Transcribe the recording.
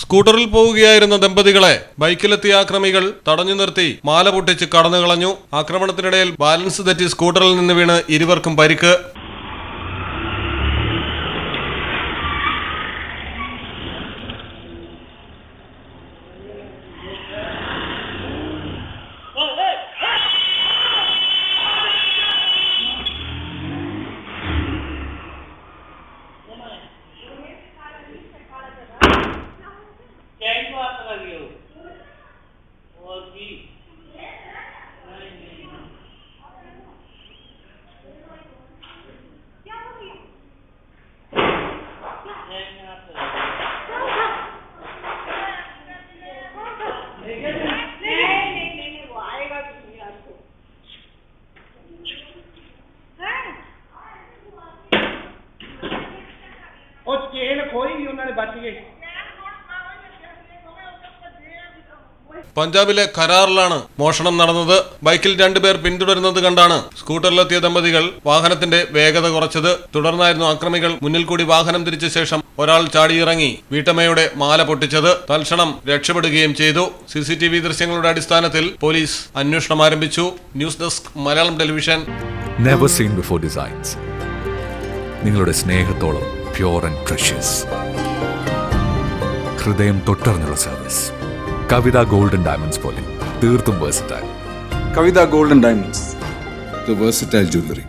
സ്കൂട്ടറിൽ പോവുകയായിരുന്ന ദമ്പതികളെ ബൈക്കിലെത്തിയ ആക്രമികൾ തടഞ്ഞു നിർത്തി മാല പൊട്ടിച്ച് കടന്നു കളഞ്ഞു. ആക്രമണത്തിനിടയിൽ ബാലൻസ് തെറ്റി സ്കൂട്ടറിൽ നിന്ന് വീണ് ഇരുവർക്കും പരിക്ക്. ਉਹ ਚੇਨ ਖੋਈ ਵੀ ਉਹਨਾਂ ਨੇ ਬਚ ਗਏ പഞ്ചാബിലെ കരാറിലാണ് മോഷണം നടന്നത്. ബൈക്കിൽ രണ്ടുപേർ പിന്തുടരുന്നത് കണ്ടാണ് സ്കൂട്ടറിലെത്തിയ ദമ്പതികൾ വാഹനത്തിന്റെ വേഗത കുറച്ചത്. തുടർന്നായിരുന്നു അക്രമികൾ മുന്നിൽ കൂടി വാഹനം തിരിച്ച ശേഷം ഒരാൾ ചാടിയിറങ്ങി വീട്ടമ്മയുടെ മാല പൊട്ടിച്ചത്. തൽക്ഷണം രക്ഷപ്പെടുകയും ചെയ്തു. സി സി ടി വി ദൃശ്യങ്ങളുടെ അടിസ്ഥാനത്തിൽ പോലീസ് അന്വേഷണം ആരംഭിച്ചു. News desk Malayalam television. Never seen before designs നിങ്ങളുടെ സ്നേഹത്തോളം പ്യോർ ആൻഡ് പ്രഷ്യസ് ഹൃദയം തൊട്ടറിഞ്ഞുള്ള സർവീസ് കവിത ഗോൾഡൻ ഡയമണ്ട്സ് പോലെ തീർത്തും versatile Kavitha golden diamonds. The versatile jewellery